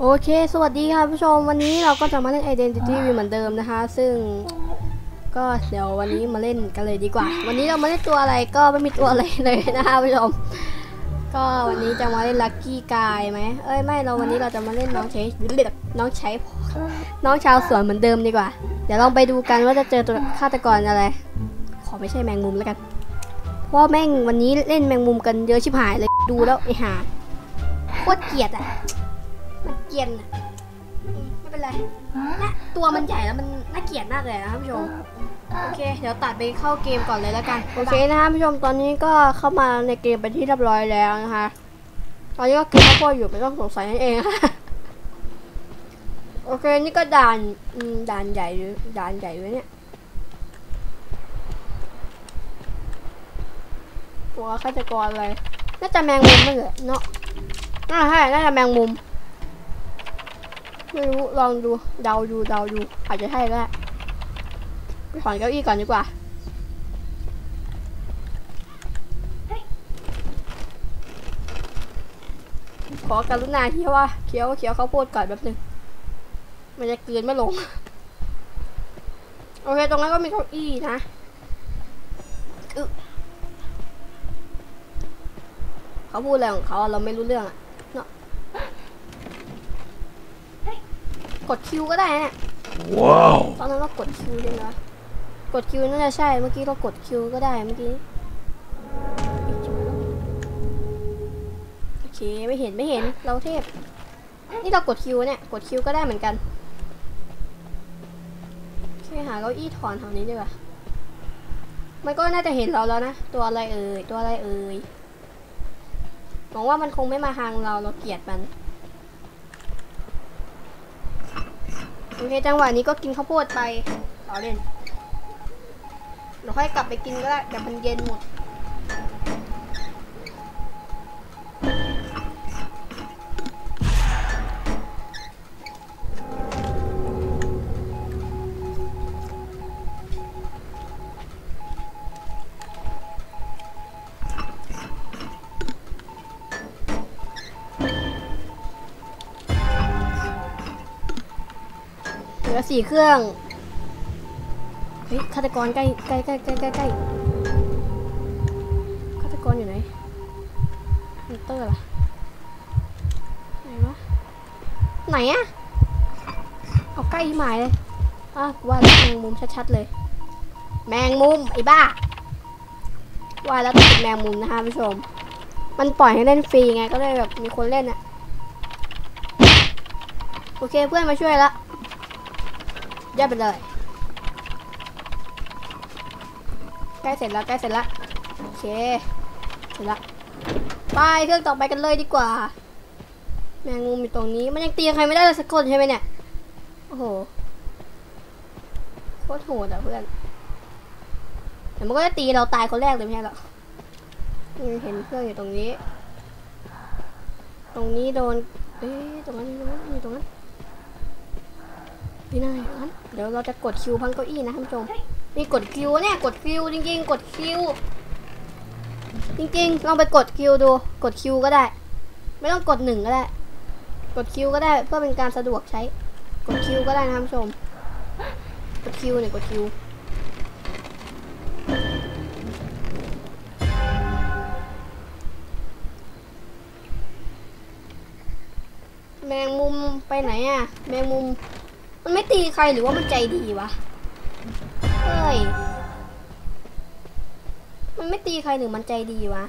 โอเค สวัสดีค่ะผู้ชม วันนี้เราก็จะมาเล่น Identity V เหมือนเดิมนะคะ ซึ่งก็เดี๋ยววันนี้มาเล่นกันเลยดีกว่า วันนี้เรามาเล่นตัวอะไรก็ไม่มีตัวอะไรเลยนะคะผู้ชม ก็วันนี้จะมาเล่นลัคกี้กายไหมเอ้ยไม่เราวันนี้เราจะมาเล่นน้องใช้น้องใช้น้องชาวสวนเหมือนเดิมดีกว่า เดี๋ยวลองไปดูกันว่าจะเจอตัวฆาตกรอะไร ขอไม่ใช่แมงมุมแล้วกัน เพราะแม่งวันนี้เล่นแมงมุมกันเยอะชิบหายเลยดูแล้วไอ้ห่าโคตรเกลียดอะ เกลียนอะอืมไม่เป็นไรนะตัวมันใหญ่แล้วมันน่าเกลียดมากเลยนะครับผู้ชมโอเค เดี๋ยวตัดไปเข้าเกมก่อนเลยแล้วกัน โอเคนะคะผู้ชมตอนนี้ก็เข้ามาในเกมเป็นที่เรียบร้อยแล้วนะคะ ตอนนี้ก็กินข้าวโพดอยู่ไม่ต้องสงสัยนั่นเองค่ะโอเคนี่ก็ด่านอืมด่านใหญ่หรือด่านใหญ่เลยเนี่ยตัวฆาตกรอะไรน่าจะแมงมุมไม่เหรอเนาะน่าใช่น่าจะแมงมุม ไม่รู้ลองดูเดาดูเดาดูอาจจะใช่ก็ได้ไปถอนเก้าอี้ก่อนดีกว่าขอการุณาที่ว่าเคี้ยวเคี้ยวข้าวโพดก่อนแป๊บนึง มันจะกลืนไม่ลง โอเค ตรงนั้นก็มีเก้าอี้นะเขาพูดอะไรของเขาเราไม่รู้เรื่องอะ กดคิวก็ได้นะเนี่ย Wow. ตอนนั้นเรากดคิวใช่ไหมกดคิวน่าจะใช่เมื่อกี้เรากดคิวก็ได้เมื่อกี้โอเคไม่เห็นไม่เห็นเราเทพ นี่เรากดคิวเนี่ยกดคิวก็ได้เหมือนกันโอเคหาเก้าอี้ถอนแถวนี้ดีกว่ามันก็น่าจะเห็นเราแล้วนะ ตัวอะไรเอ่ยตัวอะไรเอ่ยหวังว่ามันคงไม่มาทางเราเราเกลียดมัน โอเคจังหวะนี้ก็กินข้าวโพดไปต่อเล่นเราค่อยกลับไปกินก็ได้เดี๋ยวมันเย็นหมด ลือสี่เครื่อง เฮ้ยฆาตกรใกล้ใกล้ใกล้ใกล้ใกล้ใกล้ฆาตกรอยู่ไหนฮันเตอร์ล่ะไหนวะไหนอะเอาใกล้หมายเลยอะว่าแมงมุมชัดๆเลย แมงมุมไอ้บ้าว่าแล้วต้องเป็นแมงมุมนะคะผู้ชม มันปล่อยให้เล่นฟรีไงก็เลยแบบมีคนเล่นอะโอเคเพื่อนมาช่วยละ ย่าไปเลย ใกล้เสร็จแล้วใกล้เสร็จแล้วโอเค เสร็จแล้วไปเครื่องต่อไปกันเลยดีกว่า แมงมุมอยู่ตรงนี้ มันยังตีใครไม่ได้เลยสักคนใช่ไหมเนี่ย โอ้โห โคตรโหดอะเพื่อนแต่มันก็จะตีเราตายคนแรกเลยไม่ใช่หรอนี่เห็นเครื่องอยู่ตรงนี้ ตรงนี้โดน เอ๊ะตรงนั้นตรงนั้นอยู่ตรงนั้น พี่นายงั้นเดี๋ยวเราจะกดคิวพังเก้าอี้นะท่านผู้ชมนี่กดคิวเนี่ยกดคิวจริง ๆ กดคิวจริงๆลองไปกดคิวดู กดคิวก็ได้ ไม่ต้องกดหนึ่งก็ได้ กดคิวก็ได้เพื่อเป็นการสะดวกใช้ กดคิวก็ได้นะท่านผู้ชม กดคิวเนี่ยกดคิวแมงมุมไปไหนอะแมงมุม มันไม่ตีใครหรือว่ามันใจดีวะ เฮ้ย มันไม่ตีใครหรือมันใจดีวะ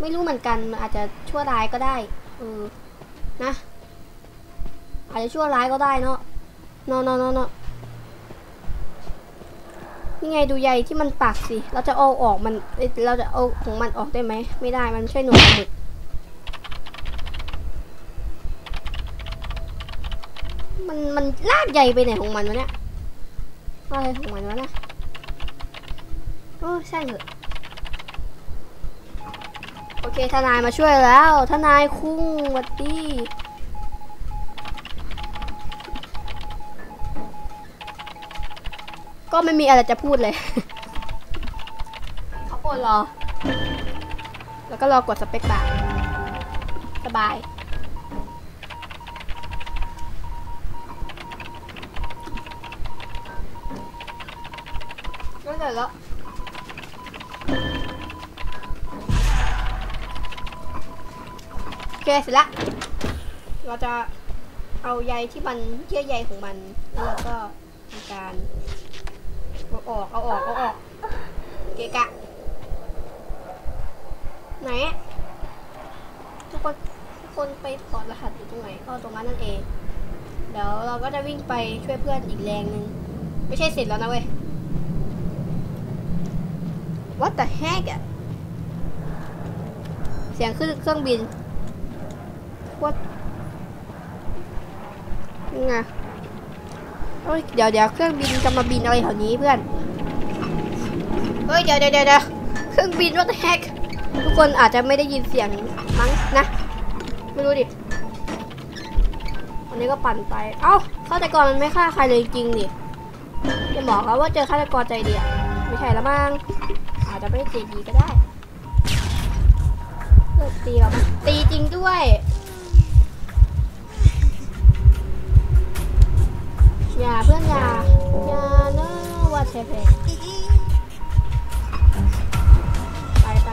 ไม่รู้เหมือนกันมันอาจจะชั่วร้ายก็ได้ เออ นะ อาจจะชั่วร้ายก็ได้เนาะเนาะเนาะเนาะเนาะนี่ไงดูใยที่มันปักสิ เราจะเอาออกมัน เราจะเอาของมันออกได้ไหม ไม่ได้ มันไม่ใช่หนวดปลาหมึก มันมันลากใยไปไหนของมันวะเนี่ยอะไรของมันวะนะโอ้ใช่เหรอะโอเคทนายมาช่วยแล้วทนายคุ้งหวัดดีก็ไม่มีอะไรจะพูดเลยเขาปวดรอ แล้วก็รอกดสเปคบาร์สบาย เสร็จแล้วโอเคเสร็จละเราจะเอาใยที่มันเยื่อใยของมัน แล้วเราก็ทำการเอาออกเอาออกเอาออกเกะกะไหนทุกคนทุกคนไปถอดรหัสอยู่ตรงไหนก็ตรงนั้นนั่นเอง เดี๋ยวเราก็จะวิ่งไปช่วยเพื่อนอีกแรงหนึ่งไม่ใช่เสร็จแล้วนะเว้ย What the heck อะเสียงขึ้นเครื่องบิน What ยังไงเฮ้ยเดี๋ยวเดี๋ยวเครื่องบินจะมาบินอะไรแถวนี้เพื่อน เฮ้ยเดี๋ยวเดี๋ยวเดี๋ยวเดี๋ยเครื่องบิน What the heck ทุกคนอาจจะไม่ได้ยินเสียงมั้งนะ ไม่รู้ดิวันนี้ก็ปั่นไป เอ้าฆาตกรมันไม่ฆ่าใครเลยจริงดิจะบอกเขาว่าเจอฆาตกรใจเดีอะไม่ใช่ละมั้ง จจะไม่ได้ใจดีก็ได้เลิกตีเราตีจริงด้วยอย่าเพื่อนอย่าอย่าเนอะว่าเชฟเพไปไป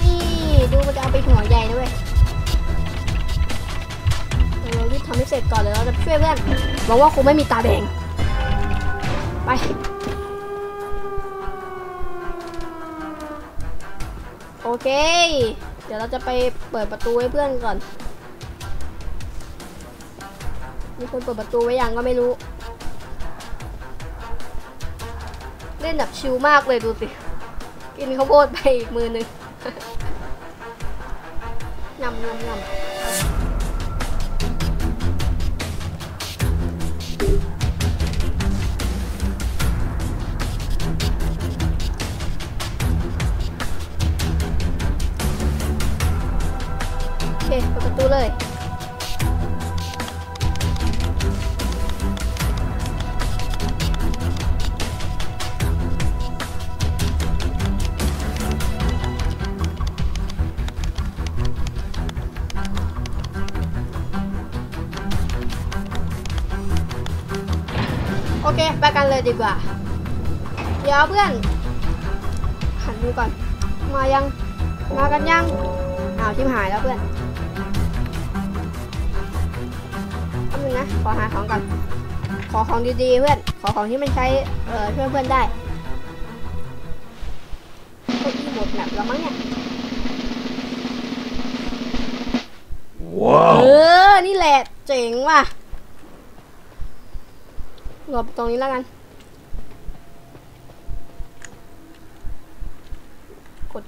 นี่ดูมันจะเอาไปหัวใหญ่นะเว้ยเรารีบทำให้เสร็จก่อนเดี๋ยเราจะช่วยเพื่อนหวังว่าคงไม่มีตาแดง ไป โอเค เดี๋ยวเราจะไปเปิดประตูให้เพื่อนก่อน มีคนเปิดประตูไว้ยังก็ไม่รู้ เล่นแบบชิลมากเลยดูสิ กินข้าวโพดไปอีกมือหนึ่งยำยำยำ เคเปิดประตูเลยโอเค ไปกันเลยดีกว่า เดี๋ยวเพื่อน หันดูก่อน มายัง มากันยังอ้าวชิมหายแล้วเพื่อน นึงนะขอหาของก่อน ขอของดีๆเพื่อน ขอของที่มันใช้เอ่อช่วยเพื่อนได้เก้าอี้หมดแบบแล้วมั้งเนี่ย Wow. เออ นี่แหละ เจ๋งว่ะหลบตรงนี้แล้วกัน กด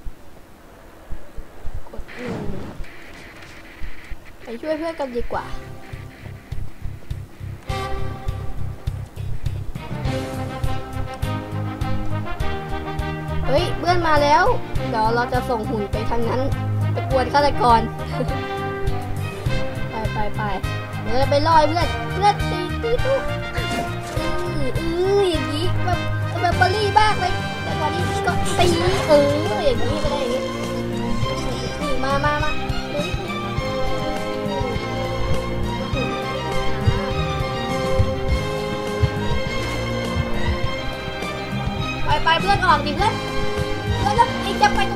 กดหนึ่งไปช่วยเพื่อนกันดีกว่า เฮ้ยเพื่อนมาแล้ว เดี๋ยวเราจะส่งหุ่นไปทางนั้น ไปกวนฆาตกร ไปไปไปเดี๋ยวเราไปล่อให้เพื่อนเพื่อนตีตีตู้อืออืออย่างนี้แบบแบบบอลลี่มากเลยแต่ตอนนี้ก็ตีเอออย่างนี้ก็ได้อย่างนี้นี่มามามาเฮ้ยไปไปเพื่อนออกดิเพื่อน พื่อ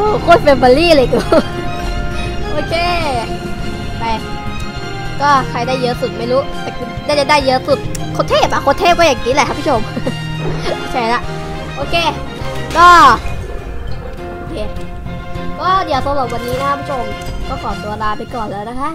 อ้โคตรเฟเบอรี่เลยกูโอเค ไป ก็ใครได้เยอะสุดไม่รู้แต่กูได้ได้เยอะสุดโคตรเทพอะโคตรเทพก็อย่างนี้แหละครับผู้ชมใช่ละโอเค ก็โอเคก็เดี๋ยวสำหรับวันนี้นะผู้ชม ก็ขอตัวลาไปก่อนแล้วนะคะ